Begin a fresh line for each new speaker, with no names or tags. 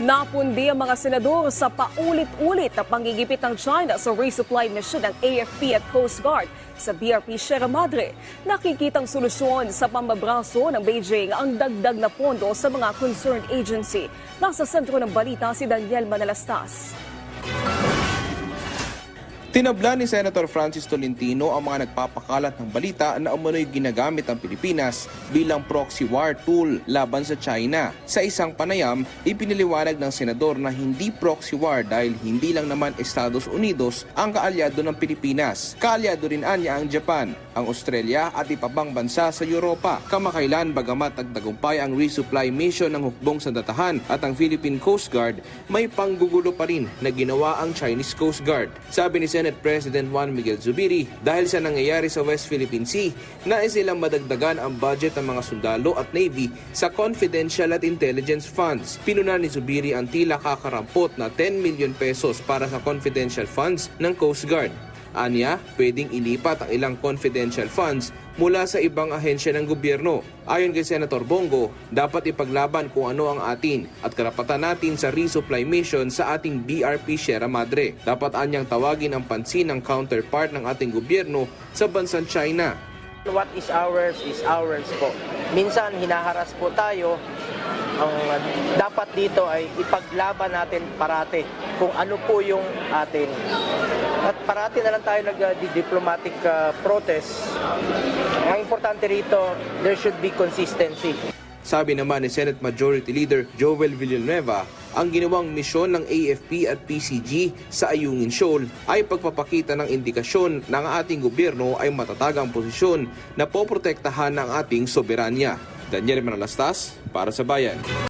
Napundi ang mga senador sa paulit-ulit na panggigipit ng China sa resupply mission ng AFP at Coast Guard sa BRP Sierra Madre. Nakikitang solusyon sa pambabraso ng Beijing ang dagdag na pondo sa mga concerned agency. Nasa sentro ng balita si Daniel Manalastas.
Tinabla ni Senator Francis Tolentino ang mga nagpapakalat ng balita na umano'y ginagamit ang Pilipinas bilang proxy war tool laban sa China. Sa isang panayam, ipiniliwanag ng senador na hindi proxy war dahil hindi lang naman Estados Unidos ang kaalyado ng Pilipinas. Kaalyado rin anya ang Japan, ang Australia at ipabang bansa sa Europa. Kamakailan bagamat nagtagumpay ang resupply mission ng hukbong sandatahan at ang Philippine Coast Guard, may panggugulo pa rin na ginawa ang Chinese Coast Guard. Sabi ni Senate President Juan Miguel Zubiri, dahil sa nangyayari sa West Philippine Sea, nais silang madagdagan ang budget ng mga sundalo at Navy sa confidential at intelligence funds. Pinuna ni Zubiri ang tila kakarampot na 10 million pesos para sa confidential funds ng Coast Guard. Anya, pwedeng ilipat ang ilang confidential funds mula sa ibang ahensya ng gobyerno. Ayon kay Senator Bongo, dapat ipaglaban kung ano ang atin at karapatan natin sa resupply mission sa ating BRP Sierra Madre. Dapat anyang tawagin ang pansin ng counterpart ng ating gobyerno sa bansang China.
What is ours is ours po. Minsan hinaharas po tayo. Ang dapat dito ay ipaglaban natin parate kung ano po yung atin. At parati na lang tayo nag-diplomatic uh, protest. Ang importante rito, there should be consistency.
Sabi naman ni Senate Majority Leader Joel Villanueva, ang ginawang misyon ng AFP at PCG sa Ayungin Shoal ay pagpapakita ng indikasyon ang ating gobyerno ay matatagang posisyon na poprotektahan ng ating soberanya. Daniel Manalastas para sa Bayan.